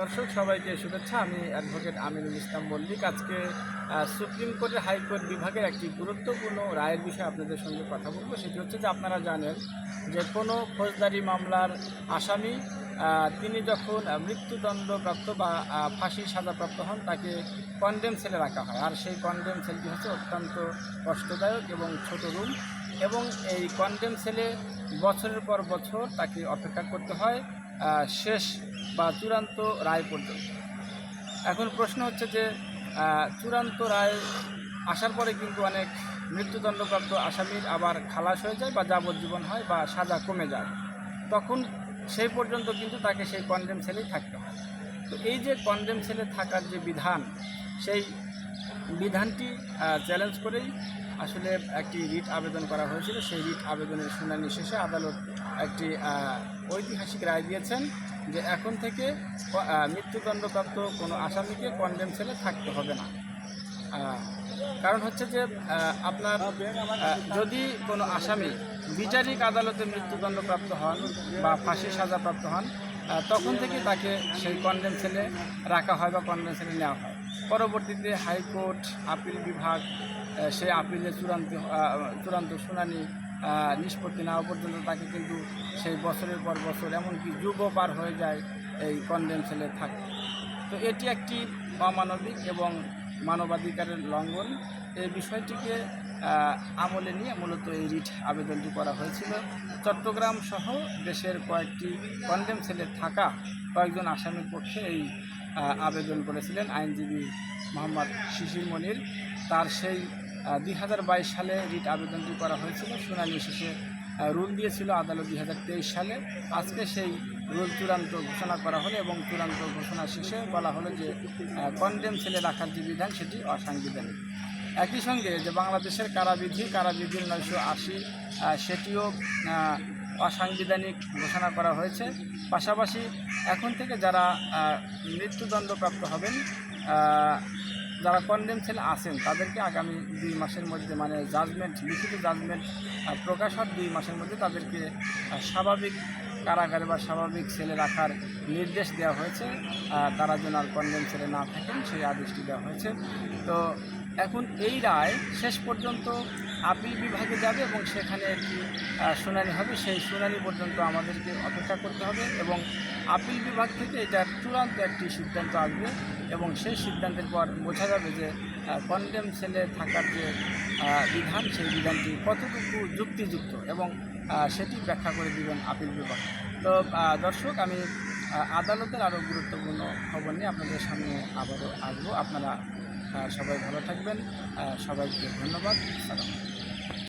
দর্শক, সবাইকে শুভেচ্ছা। আমি অ্যাডভোকেট আমিনুল ইসলাম মল্লিক। আজকে সুপ্রিম কোর্টের হাইকোর্ট বিভাগের একটি গুরুত্বপূর্ণ রায়ের বিষয়ে আপনাদের সঙ্গে কথা বলব। সেটি হচ্ছে যে, আপনারা জানেন যে, কোনো ফৌজদারি মামলার আসামি তিনি যখন মৃত্যুদণ্ডপ্রাপ্ত বা ফাঁসির সাজাপ্রাপ্ত হন, তাকে কন্ডেম সেলে রাখা হয়। আর সেই কন্ডেম সেলটি হচ্ছে অত্যন্ত কষ্টদায়ক এবং ছোট রুম এবং এই কন্ডেম সেলে বছরের পর বছর তাকে অপেক্ষা করতে হয়। শেষ বা চূড়ান্ত রায় পর্যন্ত। এখন প্রশ্ন হচ্ছে যে চূড়ান্ত রায় আসার পরে কিন্তু অনেক মৃত্যুদণ্ডপ্রাপ্ত আসামির আবার খালাস হয়ে যায় বা যাবজ্জীবন হয় বা সাজা কমে যায়। তখন সেই পর্যন্ত কিন্তু তাকে সেই কন্ডেম সেলেই থাকতে হয়। তো এই যে কনডেম সেলে থাকার যে বিধান, সেই বিধানটি চ্যালেঞ্জ করেই আসলে একটি রিট আবেদন করা হয়েছিল। সেই রিট আবেদনের শুনানি শেষে আদালত একটি ঐতিহাসিক রায় দিয়েছেন যে এখন থেকে মৃত্যুদণ্ডপ্রাপ্ত কোনো আসামিকে কন্ডেম সেলে থাকতে হবে না। কারণ হচ্ছে যে আপনার যদি কোনো আসামি বিচারিক আদালতে মৃত্যুদণ্ডপ্রাপ্ত হন বা ফাঁসি সাজাপ্রাপ্ত হন তখন থেকে তাকে সেই কন্ডেম সেলে রাখা হয় বা কন্ডেম সেলে নেওয়া হয়। পরবর্তীতে হাইকোর্ট, আপিল বিভাগ সেই আপিলে চূড়ান্ত চূড়ান্ত শুনানি নিষ্পত্তি নেওয়া পর্যন্ত তাকে কিন্তু সেই বছরের পর বছর, এমনকি যুগও পার হয়ে যায় এই সেলে থাকতে। তো এটি একটি অমানবিক এবং মানবাধিকারের লঙ্ঘন। এই বিষয়টিকে আমলে নিয়ে মূলত এই রিট আবেদনটি করা হয়েছিল। চট্টগ্রাম সহ দেশের কয়েকটি কন্ডেম সেলে থাকা কয়েকজন আসামির পক্ষে এই আবেদন করেছিলেন আইনজীবী মোহাম্মদ শিশির মনির। তার সেই দুই হাজার বাইশ সালে রিট আবেদনটি করা হয়েছিল। শুনানি শেষে রুল দিয়েছিল আদালত দুই হাজার তেইশ সালে। আজকে সেই রুল চূড়ান্ত ঘোষণা করা হলো এবং চূড়ান্ত ঘোষণা শেষে বলা হলো যে কন্ডেম ছেলে রাখার যে বিধান, সেটি অসাংবিধানিক। একই সঙ্গে যে বাংলাদেশের কারাবিধি, কারাবিধির নয়শো আশি সেটিও অসাংবিধানিক ঘোষণা করা হয়েছে। পাশাপাশি এখন থেকে যারা মৃত্যুদণ্ডপ্রাপ্ত হবেন যারা কন্ডেম ছেলে আছেন, তাদেরকে আগামী দুই মাসের মধ্যে মানে জাজমেন্ট লিখিত জাজমেন্ট প্রকাশ হওয়ার দুই মাসের মধ্যে তাদেরকে স্বাভাবিক কারাগারে বা স্বাভাবিক ছেলে রাখার নির্দেশ দেওয়া হয়েছে। তারা যেন আর কন্ডেম ছেলে না থাকেন, সেই আদেশটি দেওয়া হয়েছে। তো এখন এই রায় শেষ পর্যন্ত আপিল বিভাগে যাবে এবং সেখানে একটি শুনানি হবে। সেই শুনানি পর্যন্ত আমাদেরকে অপেক্ষা করতে হবে এবং আপিল বিভাগ থেকে এটার চূড়ান্ত একটি সিদ্ধান্ত আসবে এবং সেই সিদ্ধান্তের পর বোঝা যাবে যে কন্ডেম সেলে থাকার যে বিধান, সেই বিধানটি কতটুকু যুক্তিযুক্ত এবং সেটি ব্যাখ্যা করে দিবেন আপিল বিভাগ। তো দর্শক, আমি আদালতের আরও গুরুত্বপূর্ণ খবর নিয়ে আপনাদের সামনে আবারও আসব। আপনারা সবাই ভালো থাকবেন। সবাইকে ধন্যবাদ। সালাম